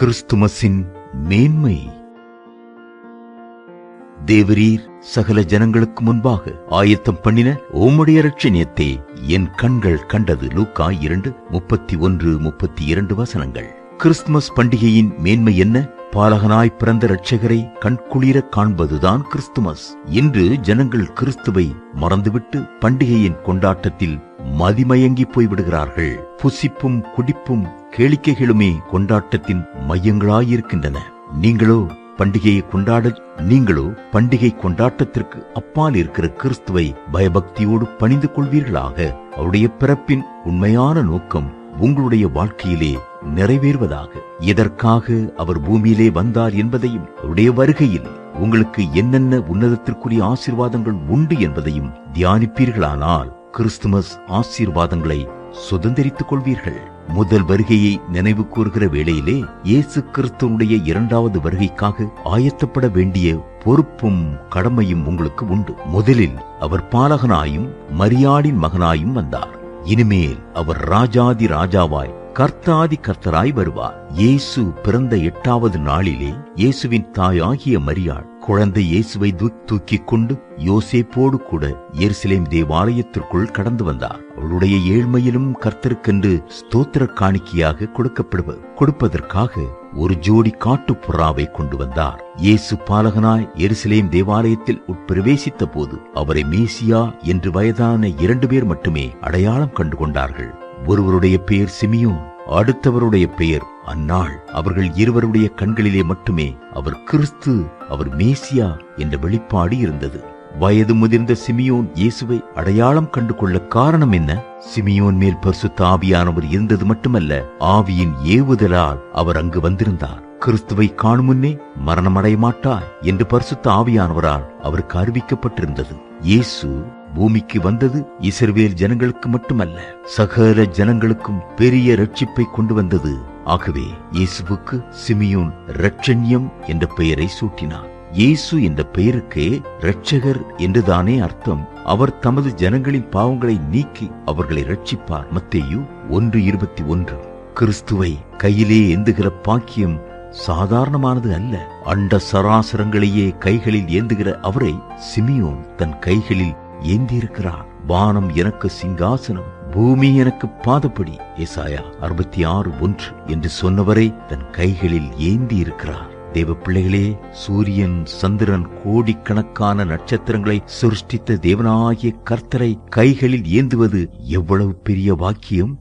கிறிஸ்துமஸின் மேன்மை. தேவரீர் சகல ஜனங்களுக்கு முன்பாக ஆயத்தம் பண்ணின ஓமுடைய ரட்சணியத்தை என் கண்கள் கண்டது. லூக்கா இரண்டு முப்பத்தி ஒன்று முப்பத்தி இரண்டு வசனங்கள். கிறிஸ்துமஸ் பண்டிகையின் மேன்மை என்ன? பாலகனாய் பிறந்த இரட்சகரை கண்குளிர காண்பதுதான் கிறிஸ்துமஸ். இன்று ஜனங்கள் கிறிஸ்துவை மறந்துவிட்டு பண்டிகையின் கொண்டாட்டத்தில் மதிமயங்கி போய்விடுகிறார்கள் புசிப்பும் குடிப்பும் கேளிக்கைகளுமே கொண்டாட்டத்தின் மையங்களாயிருக்கின்றன. நீங்களோ பண்டிகையை கொண்டாட நீங்களோ பண்டிகை கொண்டாட்டத்திற்கு அப்பால் இருக்கிற கிறிஸ்துவை பயபக்தியோடு பணிந்து கொள்வீர்களாக. அவருடைய பிறப்பின் உண்மையான நோக்கம் உங்களுடைய வாழ்க்கையிலே நிறைவேறுவதாக. எதற்காக அவர் பூமியிலே வந்தார் என்பதையும் அவருடைய வருகையில் உங்களுக்கு என்னென்ன உன்னதத்திற்குரிய ஆசீர்வாதங்கள் உண்டு என்பதையும் தியானிப்பீர்களானால் கிறிஸ்துமஸ் ஆசீர்வாதங்களை சுதந்திரித்துக் கொள்வீர்கள். முதல் வருகையை நினைவு கூறுகிற வேளையிலே இயேசு கிறிஸ்துவனுடைய இரண்டாவது வருகைக்காக ஆயத்தப்பட வேண்டிய பொறுப்பும் கடமையும் உங்களுக்கு உண்டு. முதலில் அவர் பாலகனாயும் மரியாளின் மகனாயும் வந்தார். இனிமேல் அவர் ராஜாதி ராஜாவாய் கர்த்தாதி கர்த்தராய் வருவார். இயேசு பிறந்த எட்டாவது நாளிலே இயேசுவின் தாயாகிய மரியாள் குழந்தை இயேசுவை தூக்கிக் கொண்டு யோசேப்போடு கூட எருசலேம் தேவாலயத்திற்குள் கடந்து வந்தார். அவளுடைய ஏழ்மையிலும் கர்த்தருக்கென்று ஸ்தோத்திர காணிக்கையாக கொடுக்கப்படுவது கொடுப்பதற்காக ஒரு ஜோடி காட்டுப்புறாவை கொண்டு வந்தார். இயேசு பாலகனாய் எருசலேம் தேவாலயத்தில் உட்பிரவேசித்த போது அவரை மேசியா என்று வயதான இரண்டு பேர் மட்டுமே அடையாளம் கண்டு கொண்டார்கள் ஒருவருடைய பெயர் சிமியோன் அடுத்தவருடைய பெயர் அந்நாள் அவர்கள் இருவருடைய கண்களிலே மட்டுமே அவர் கிறிஸ்து அவர் மேசியா என்ற வெளிப்பாடு இருந்தது. வயது முதிர்ந்த சிமியோன் இயேசுவை அடையாளம் கண்டு கொள்ள காரணம் என்ன? சிமியோன் மேல் பரிசுத்த ஆவியானவர் இருந்தது மட்டுமல்ல ஆவியின் ஏவுதலால் அவர் அங்கு வந்திருந்தார். கிறிஸ்துவை காணும் முன்னே மரணமடைய மாட்டாய் என்று பரிசுத்த ஆவியானவரால் அவருக்கு அறிவிக்கப்பட்டிருந்தது. இயேசு பூமிக்கு வந்தது இஸ்ரவேல் ஜனங்களுக்கு மட்டுமல்ல சகல ஜனங்களுக்கும் பெரிய ரட்சிப்பை கொண்டு வந்தது. ஆகவே இயேசுவுக்கு சிமியோன் ரட்சண்யம் என்ற பெயரை சூட்டினார். இயேசு என்ற பெயருக்கு இரட்சகர் என்றுதானே அர்த்தம். அவர் தமது ஜனங்களின் பாவங்களை நீக்கி அவர்களை ரட்சிப்பார் மத்தேயு ஒன்று இருபத்தி ஒன்று. கிறிஸ்துவை கையிலே ஏந்துகிற பாக்கியம் சாதாரணமானது அல்ல. அண்ட சராசரங்களையே கைகளில் ஏந்துகிற அவரை சிமியோன் தன் கைகளில் ஏந்தியிருக்கிறார் வானம் எனக்கு சிங்காசனம் பூமி எனக்கு பாதப்படி. ஏசாயா அறுபத்தி ஆறு ஒன்று என்று சொன்னவரை தன் கைகளில் ஏந்தி இருக்கிறார் தேவ பிள்ளைகளே சூரியன் சந்திரன் கோடிக்கணக்கான நட்சத்திரங்களை சிருஷ்டித்த தேவனாகிய கர்த்தரை கைகளில் ஏந்துவது எவ்வளவு பெரிய வாக்கியம்